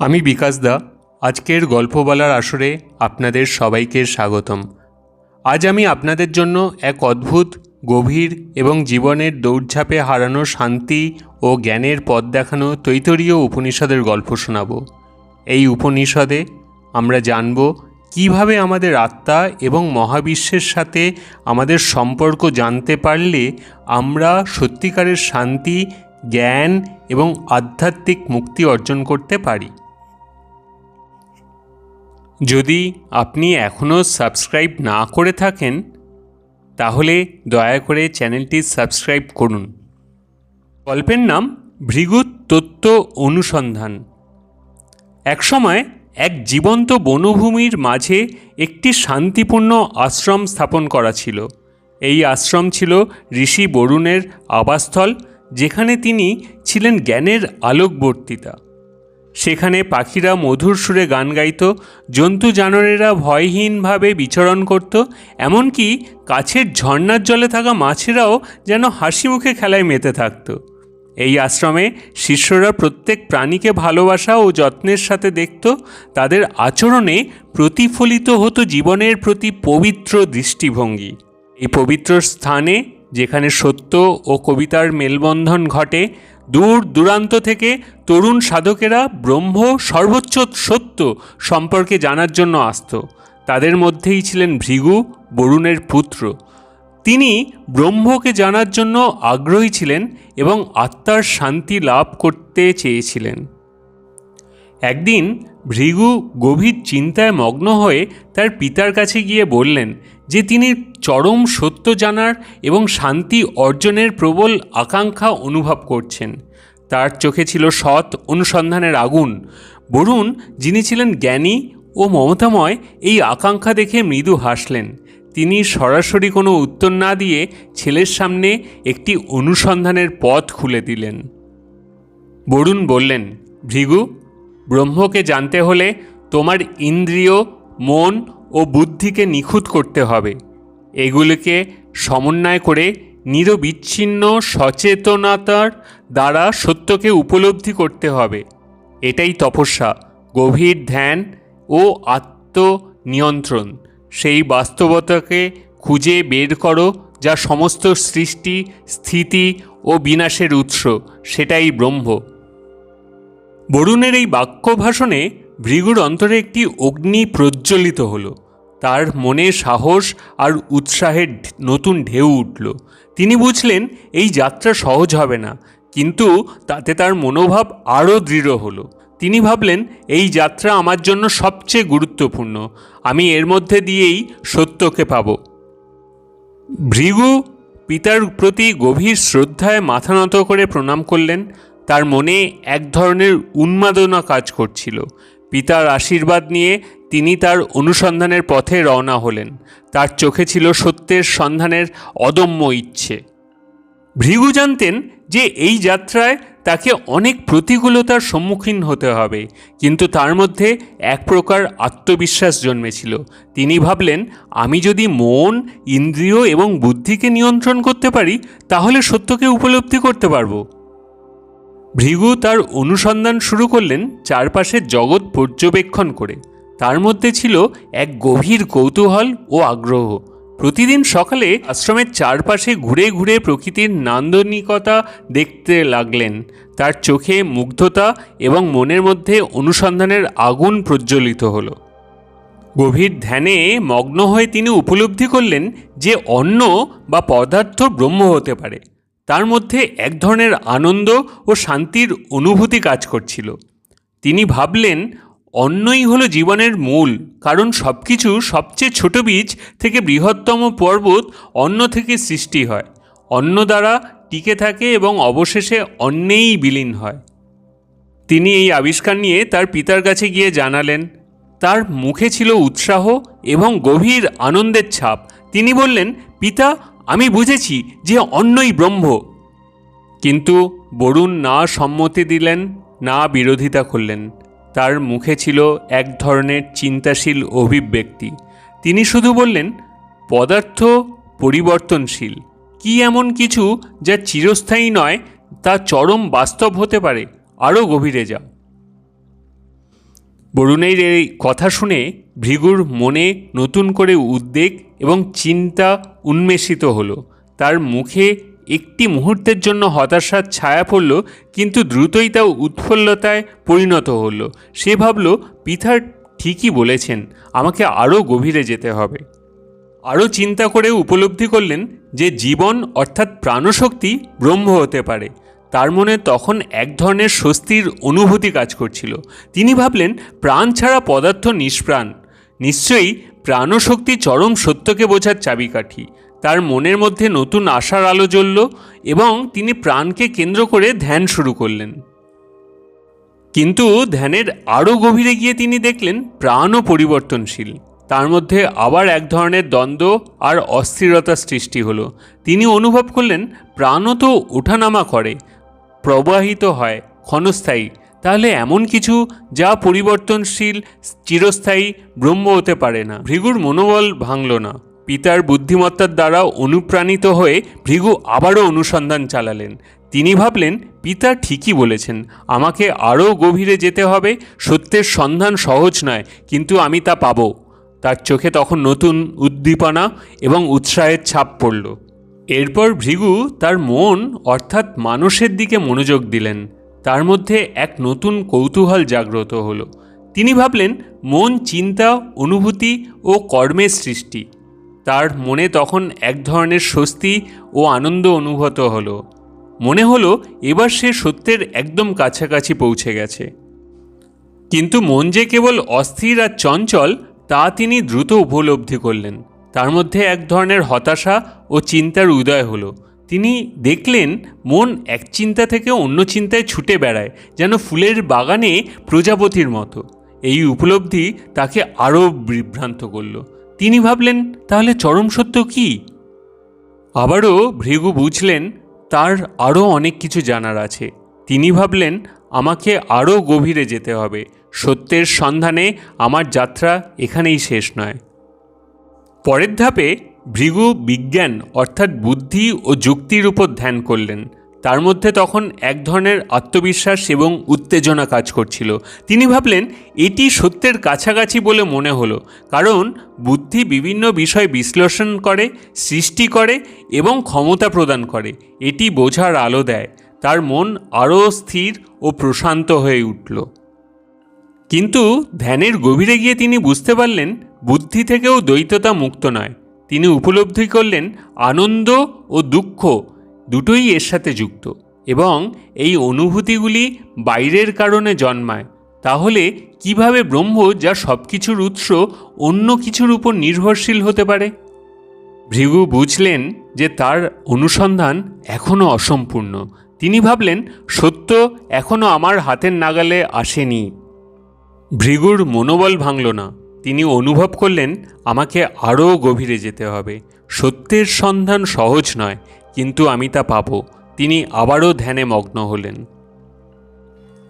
আমি বিকাশ দা, আজকের গল্প বলার আসরে আপনাদের সবাইকে স্বাগতম। আজ আমি আপনাদের জন্য এক অদ্ভুত, গভীর এবং জীবনের দৌড়ঝাঁপে হারানো শান্তি ও জ্ঞানের পথ দেখানো তৈতরীয় উপনিষদের গল্প শোনাব। এই উপনিষদে আমরা জানব কীভাবে আমাদের আত্মা এবং মহাবিশ্বের সাথে আমাদের সম্পর্ক জানতে পারলে আমরা সত্যিকারের শান্তি, জ্ঞান এবং আধ্যাত্মিক মুক্তি অর্জন করতে পারি। যদি আপনি এখনও সাবস্ক্রাইব না করে থাকেন, তাহলে দয়া করে চ্যানেলটি সাবস্ক্রাইব করুন। গল্পের নাম ভৃগুত তত্ত্ব অনুসন্ধান। একসময় এক জীবন্ত বনভূমির মাঝে একটি শান্তিপূর্ণ আশ্রম স্থাপন করা ছিল। এই আশ্রম ছিল ঋষি বরুণের আবাসস্থল, যেখানে তিনি ছিলেন জ্ঞানের আলোকবর্তিতা। সেখানে পাখিরা মধুর সুরে গান গাইত, জন্তু জানোয়ারেরা ভয়হীনভাবে বিচরণ করত, এমনকি কাছের ঝর্ণার জলে থাকা মাছেরাও যেন হাসি মুখে খেলায় মেতে থাকত। এই আশ্রমে শিষ্যরা প্রত্যেক প্রাণীকে ভালোবাসা ও যত্নের সাথে দেখত, তাদের আচরণে প্রতিফলিত হতো জীবনের প্রতি পবিত্র দৃষ্টিভঙ্গি। এই পবিত্র স্থানে, যেখানে সত্য ও কবিতার মেলবন্ধন ঘটে দূর দূরান্ত থেকে তরুণ সাধকেরা ব্রহ্ম, সর্বোচ্চ সত্য সম্পর্কে জানার জন্য আসত। তাদের মধ্যেই ছিলেন ভৃগু, বরুণের পুত্র। তিনি ব্রহ্মকে জানার জন্য আগ্রহী ছিলেন এবং আত্মার শান্তি লাভ করতে চেয়েছিলেন। একদিন ভৃগু গভীর চিন্তায় মগ্ন হয়ে তার পিতার কাছে গিয়ে বললেন যে তিনি চরম সত্য জানার এবং শান্তি অর্জনের প্রবল আকাঙ্ক্ষা অনুভব করছেন। তার চোখে ছিল সৎ অনুসন্ধানের আগুন। বরুণ, যিনি ছিলেন জ্ঞানী ও মমতাময়, এই আকাঙ্ক্ষা দেখে মৃদু হাসলেন। তিনি সরাসরি কোনো উত্তর না দিয়ে ছেলের সামনে একটি অনুসন্ধানের পথ খুলে দিলেন। বরুণ বললেন, ভৃগু ব্রহ্মকে জানতে হলে তোমার ইন্দ্রিয়, মন ও বুদ্ধিকে নিখুঁত করতে হবে। এগুলিকে সমন্বয় করে নিরবিচ্ছিন্ন সচেতনতার দ্বারা সত্যকে উপলব্ধি করতে হবে। এটাই তপস্যা, গভীর ধ্যান ও আত্মনিয়ন্ত্রণ। সেই বাস্তবতাকে খুঁজে বের করো, যা সমস্ত সৃষ্টি, স্থিতি ও বিনাশের উৎস, সেটাই ব্রহ্ম। বরুণের এই বাক্য ভাষণে ভৃগুর অন্তরে একটি অগ্নি প্রজ্বলিত হলো। তার মনে সাহস আর উৎসাহের নতুন ঢেউ উঠল। তিনি বুঝলেন, এই যাত্রা সহজ হবে না, কিন্তু তাতে তার মনোভাব আরও দৃঢ় হলো। তিনি ভাবলেন, এই যাত্রা আমার জন্য সবচেয়ে গুরুত্বপূর্ণ, আমি এর মধ্যে দিয়েই সত্যকে পাব। ভৃগু পিতার প্রতি গভীর শ্রদ্ধায় মাথা নত করে প্রণাম করলেন। তার মনে এক ধরনের উন্মাদনা কাজ করছিল। পিতার আশীর্বাদ নিয়ে তিনি তার অনুসন্ধানের পথে রওনা হলেন। তার চোখে ছিল সত্যের সন্ধানের অদম্য ইচ্ছে। ভৃগু জানতেন যে এই যাত্রায় তাকে অনেক প্রতিকূলতার সম্মুখীন হতে হবে, কিন্তু তার মধ্যে এক প্রকার আত্মবিশ্বাস জন্মেছিল। তিনি ভাবলেন, আমি যদি মন, ইন্দ্রিয় এবং বুদ্ধিকে নিয়ন্ত্রণ করতে পারি, তাহলে সত্যকে উপলব্ধি করতে পারব। ভৃগু তার অনুসন্ধান শুরু করলেন চারপাশের জগৎ পর্যবেক্ষণ করে। তার মধ্যে ছিল এক গভীর কৌতূহল ও আগ্রহ। প্রতিদিন সকালে আশ্রমের চারপাশে ঘুরে ঘুরে প্রকৃতির নান্দনিকতা দেখতে লাগলেন। তার চোখে মুগ্ধতা এবং মনের মধ্যে অনুসন্ধানের আগুন প্রজ্বলিত হলো। গভীর ধ্যানে মগ্ন হয়ে তিনি উপলব্ধি করলেন যে অন্ন বা পদার্থ ব্রহ্ম হতে পারে। তার মধ্যে এক ধরনের আনন্দ ও শান্তির অনুভূতি কাজ করছিল। তিনি ভাবলেন, অন্নই হলো জীবনের মূল, কারণ সব কিছু সবচেয়ে ছোট বীজ থেকে বৃহত্তম পর্বত অন্ন থেকে সৃষ্টি হয়। অন্ন দ্বারা টিকে থাকে এবং অবশেষে অন্নেই বিলীন হয়। তিনি এই আবিষ্কার নিয়ে তার পিতার কাছে গিয়ে জানালেন, তার মুখে ছিল উৎসাহ এবং গভীর আনন্দের ছাপ। তিনি বললেন, পিতা আমি বুঝেছি যে অন্যই ব্রহ্ম। কিন্তু বরুণ না সম্মতি দিলেন, না বিরোধিতা করলেন। তার মুখে ছিল এক ধরনের চিন্তাশীল অভিব্যক্তি। তিনি শুধু বললেন, পদার্থ পরিবর্তনশীল। কি এমন কিছু যা চিরস্থায়ী নয়, তা চরম বাস্তব হতে পারে, আরও গভীরে যাও। বরুণের এই কথা শুনে ভৃগুর মনে নতুন করে উদ্বেগ এবং চিন্তা উন্মেষিত হলো। তার মুখে একটি মুহূর্তের জন্য হতাশার ছায়া পড়ল, কিন্তু দ্রুতই তা উৎফুল্লতায় পরিণত হলো। সে ভাবল, পিতার ঠিকই বলেছেন, আমাকে আরও গভীরে যেতে হবে। আরও চিন্তা করে উপলব্ধি করলেন যে জীবন অর্থাৎ প্রাণশক্তি ব্রহ্ম হতে পারে। তার মনে তখন এক ধরনের স্বস্তির অনুভূতি কাজ করছিল। তিনি ভাবলেন, প্রাণ ছাড়া পদার্থ নিষ্প্রাণ। নিশ্চয়ই প্রাণশক্তি চরম সত্যকে বোঝার চাবিকাঠি। তার মনের মধ্যে নতুন আশার আলো জ্বলল এবং তিনি প্রাণকে কেন্দ্র করে ধ্যান শুরু করলেন। কিন্তু ধ্যানের আরও গভীরে গিয়ে তিনি দেখলেন প্রাণও পরিবর্তনশীল। তার মধ্যে আবার এক ধরনের দ্বন্দ্ব আর অস্থিরতা সৃষ্টি হলো। তিনি অনুভব করলেন, প্রাণও তো ওঠানামা করে, প্রবাহিত হয়, ক্ষণস্থায়ী। তাহলে এমন কিছু যা পরিবর্তনশীল, চিরস্থায়ী ব্রহ্ম হতে পারে না। ভৃগুর মনোবল ভাঙল না। পিতার বুদ্ধিমত্তার দ্বারা অনুপ্রাণিত হয়ে ভৃগু আবারও অনুসন্ধান চালালেন। তিনি ভাবলেন, পিতা ঠিকই বলেছেন, আমাকে আরও গভীরে যেতে হবে। সত্যের সন্ধান সহজ নয়, কিন্তু আমি তা পাবো। তার চোখে তখন নতুন উদ্দীপনা এবং উৎসাহের ছাপ পড়ল। এরপর ভৃগু তার মন, অর্থাৎ মানুষের দিকে মনোযোগ দিলেন। তার মধ্যে এক নতুন কৌতূহল জাগ্রত হলো। তিনি ভাবলেন, মন, চিন্তা, অনুভূতি ও কর্মের সৃষ্টি। তার মনে তখন এক ধরনের স্বস্তি ও আনন্দ অনুভূত হলো। মনে হলো, এবার সে সত্যের একদম কাছাকাছি পৌঁছে গেছে। কিন্তু মন যে কেবল অস্থির আর চঞ্চল, তা তিনি দ্রুত উপলব্ধি করলেন। তার মধ্যে এক ধরনের হতাশা ও চিন্তার উদয় হলো। তিনি দেখলেন মন এক চিন্তা থেকে অন্য চিন্তায় ছুটে বেড়ায়, যেন ফুলের বাগানে প্রজাপতির মতো। এই উপলব্ধি তাকে আরও বিভ্রান্ত করল। তিনি ভাবলেন, তাহলে চরম সত্য কী? আবারও ভৃগু বুঝলেন, তার আরও অনেক কিছু জানার আছে। তিনি ভাবলেন, আমাকে আরও গভীরে যেতে হবে। সত্যের সন্ধানে আমার যাত্রা এখানেই শেষ নয়। পরের ধাপে ভৃগু বিজ্ঞান অর্থাৎ বুদ্ধি ও যুক্তির উপর ধ্যান করলেন। তার মধ্যে তখন এক ধরনের আত্মবিশ্বাস এবং উত্তেজনা কাজ করছিল। তিনি ভাবলেন, এটি সত্যের কাছাকাছি বলে মনে হলো, কারণ বুদ্ধি বিভিন্ন বিষয় বিশ্লেষণ করে, সৃষ্টি করে এবং ক্ষমতা প্রদান করে। এটি বোঝার আলো দেয়। তার মন আরও স্থির ও প্রশান্ত হয়ে উঠল। কিন্তু ধ্যানের গভীরে গিয়ে তিনি বুঝতে পারলেন, বুদ্ধি থেকেও দ্বৈততা মুক্ত নয়। তিনি উপলব্ধি করলেন আনন্দ ও দুঃখ দুটোই এর সাথে যুক্ত এবং এই অনুভূতিগুলি বাইরের কারণে জন্মায়। তাহলে কীভাবে ব্রহ্ম যা সব কিছুর উৎস অন্য কিছুর উপর নির্ভরশীল হতে পারে? ভৃগু বুঝলেন যে তার অনুসন্ধান এখনও অসম্পূর্ণ। তিনি ভাবলেন, সত্য এখনও আমার হাতের নাগালে আসেনি। ভৃগুর মনোবল ভাঙল না। তিনি অনুভব করলেন আমাকে আরও গভীরে যেতে হবে। সত্যের সন্ধান সহজ নয়, কিন্তু আমি তা পাব। তিনি আবারও ধ্যানে মগ্ন হলেন।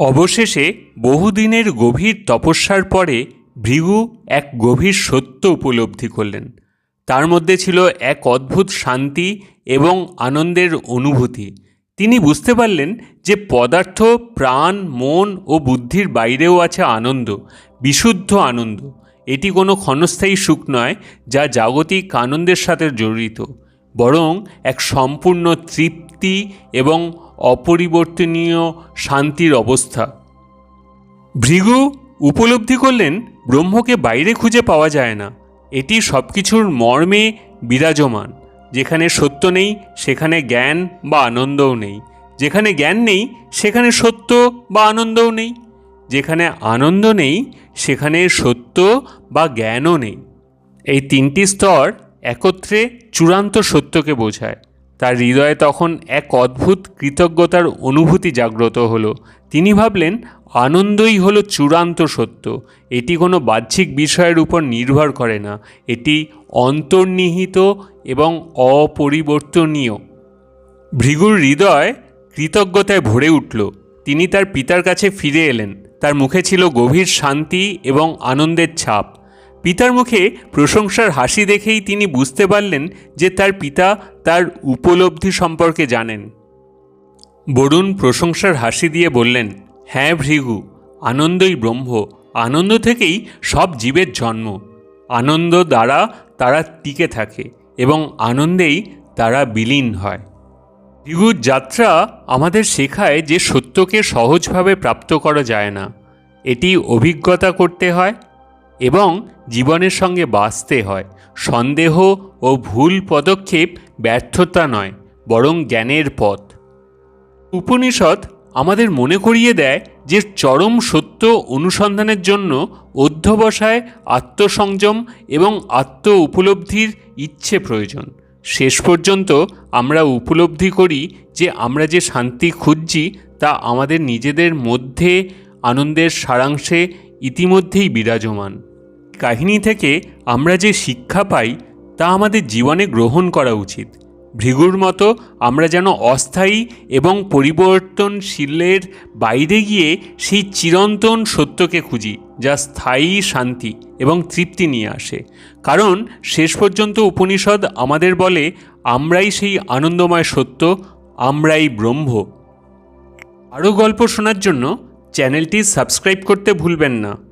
অবশেষে বহুদিনের গভীর তপস্যার পরে ভৃগু এক গভীর সত্য উপলব্ধি করলেন। তার মধ্যে ছিল এক অদ্ভুত শান্তি এবং আনন্দের অনুভূতি। তিনি বুঝতে পারলেন যে পদার্থ, প্রাণ, মন ও বুদ্ধির বাইরেও আছে আনন্দ, বিশুদ্ধ আনন্দ। এটি কোনো ক্ষণস্থায়ী সুখ নয়, যা জাগতিক আনন্দের সাথে জড়িত, বরং এক সম্পূর্ণ তৃপ্তি এবং অপরিবর্তনীয় শান্তির অবস্থা। ভৃগু উপলব্ধি করলেন, ব্রহ্মকে বাইরে খুঁজে পাওয়া যায় না। এটি সব কিছুর মর্মে বিরাজমান, যেখানে সত্য নেই, সেখানে জ্ঞান বা আনন্দও নেই। যেখানে জ্ঞান নেই, সেখানে সত্য বা আনন্দও নেই। যেখানে আনন্দ নেই, সেখানে সত্য বা জ্ঞানও নেই। এই তিনটি স্তর একত্রে চূড়ান্ত সত্যকে বোঝায়। তার হৃদয়ে তখন এক অদ্ভুত কৃতজ্ঞতার অনুভূতি জাগ্রত হলো। তিনি ভাবলেন, আনন্দই হলো চূড়ান্ত সত্য। এটি কোনো বাহ্যিক বিষয়ের উপর নির্ভর করে না। এটি অন্তর্নিহিত এবং অপরিবর্তনীয়। ভৃগুর হৃদয় কৃতজ্ঞতায় ভরে উঠল। তিনি তার পিতার কাছে ফিরে এলেন। তার মুখে ছিল গভীর শান্তি এবং আনন্দের ছাপ। পিতার মুখে প্রশংসার হাসি দেখেই তিনি বুঝতে পারলেন যে তার পিতা তার উপলব্ধি সম্পর্কে জানেন। বরুণ প্রশংসার হাসি দিয়ে বললেন হ্যাঁ ভৃগু, আনন্দই ব্রহ্ম। আনন্দ থেকেই সব জীবের জন্ম। আনন্দ দ্বারা তারা টিকে থাকে এবং আনন্দেই তারা বিলীন হয়। ভৃগুর যাত্রা আমাদের শেখায় যে সত্যকে সহজভাবে প্রাপ্ত করা যায় না। এটি অভিজ্ঞতা করতে হয় এবং জীবনের সঙ্গে বাঁচতে হয়। সন্দেহ ও ভুল পদক্ষেপ ব্যর্থতা নয়, বরং জ্ঞানের পথ। উপনিষদ আমাদের মনে করিয়ে দেয় যে চরম সত্য অনুসন্ধানের জন্য অধ্যবসায়, আত্মসংযম এবং আত্ম উপলব্ধির ইচ্ছে প্রয়োজন। শেষ পর্যন্ত আমরা উপলব্ধি করি যে আমরা যে শান্তি খুঁজছি তা আমাদের নিজেদের মধ্যে আনন্দের সারাংশে ইতিমধ্যেই বিরাজমান। কাহিনী থেকে আমরা যে শিক্ষা পাই তা আমাদের জীবনে গ্রহণ করা উচিত। ভৃগুর মতো আমরা যেন অস্থায়ী এবং পরিবর্তনশীলের বাইরে গিয়ে সেই চিরন্তন সত্যকে খুঁজি, যা স্থায়ী শান্তি এবং তৃপ্তি নিয়ে আসে। কারণ শেষ পর্যন্ত উপনিষদ আমাদের বলে, আমরাই সেই আনন্দময় সত্য, আমরাই ব্রহ্ম। আরও গল্প শোনার জন্য চ্যানেলটি সাবস্ক্রাইব করতে ভুলবেন না।